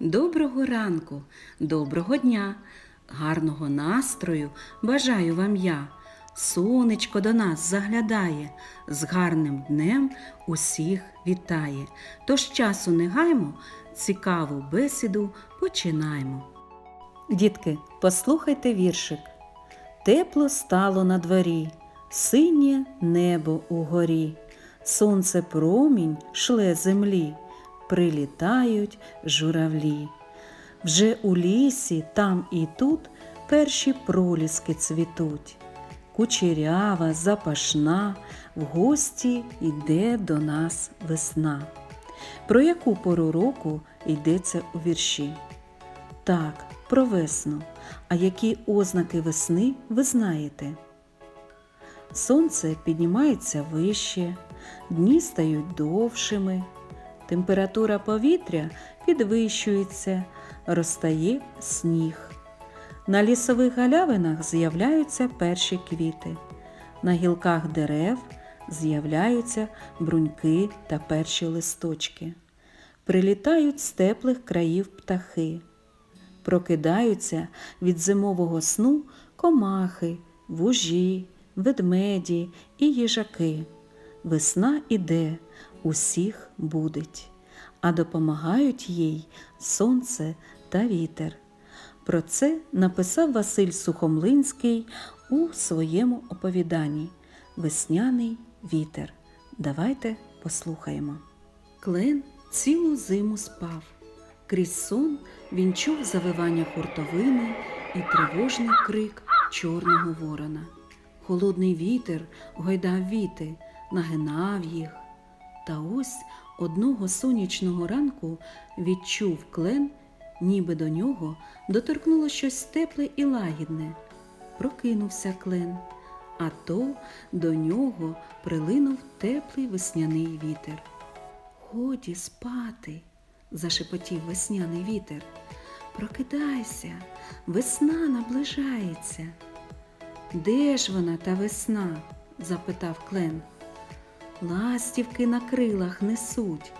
Доброго ранку, доброго дня, гарного настрою бажаю вам я. Сонечко до нас заглядає, з гарним днем усіх вітає. Тож часу не гаймо, цікаву бесіду починаємо. Дітки, послухайте віршик. Тепло стало на дворі, синє небо угорі, сонце промінь шле землі, прилітають журавлі. Вже у лісі, там і тут перші проліски цвітуть. Кучерява, запашна, в гості йде до нас весна. Про яку пору року йдеться у вірші? Так, про весну. А які ознаки весни ви знаєте? Сонце піднімається вище, дні стають довшими, температура повітря підвищується, розтає сніг. На лісових галявинах з'являються перші квіти. На гілках дерев з'являються бруньки та перші листочки. Прилітають з теплих країв птахи. Прокидаються від зимового сну комахи, вужі, ведмеді і їжаки. Весна іде, усіх будить, а допомагають їй сонце та вітер. Про це написав Василь Сухомлинський у своєму оповіданні Весняний вітер. Давайте послухаємо. Клен цілу зиму спав. Крізь сон він чув завивання хуртовини і тривожний крик чорного ворона. Холодний вітер гойдав віти, нагинав їх. Та ось одного сонячного ранку відчув клен, ніби до нього доторкнуло щось тепле і лагідне. Прокинувся клен, а то до нього прилинув теплий весняний вітер. Годі спати, зашепотів весняний вітер. Прокидайся, весна наближається. Де ж вона та весна? запитав клен. Ластівки на крилах несуть,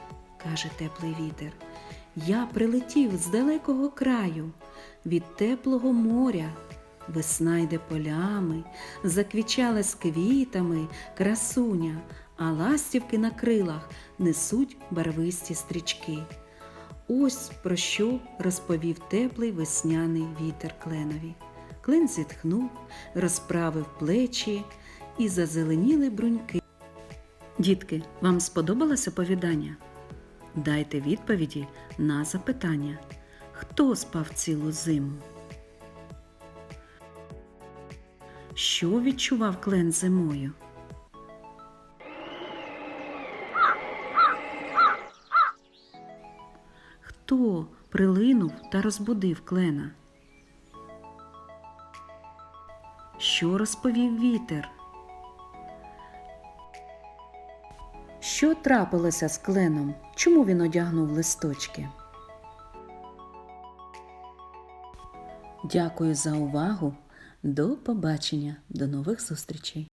каже теплий вітер. Я прилетів з далекого краю, від теплого моря. Весна йде полями, заквічала з квітами красуня, а ластівки на крилах несуть барвисті стрічки. Ось про що розповів теплий весняний вітер кленові. Клен зітхнув, розправив плечі і зазеленіли бруньки. Дітки, вам сподобалось оповідання? Дайте відповіді на запитання. Хто спав цілу зиму? Що відчував клен зимою? Хто прилинув та розбудив клена? Що розповів вітер? Що трапилося з кленом? Чому він одягнув листочки? Дякую за увагу. До побачення, до нових зустрічей!